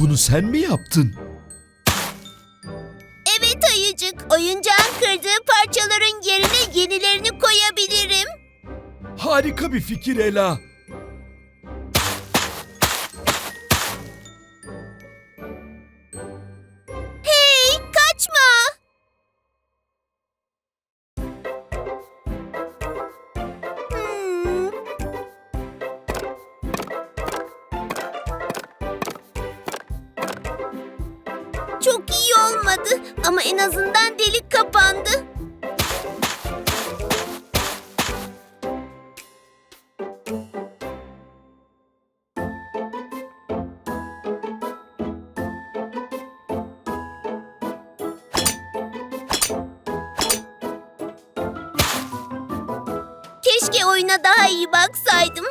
Bunu sen mi yaptın? Evet ayıcık. Oyuncağın kırdığı parçaların yerine yenilerini koyabilirim. Harika bir fikir Ela. Çok iyi olmadı ama en azından delik kapandı. Keşke oyuna daha iyi baksaydım.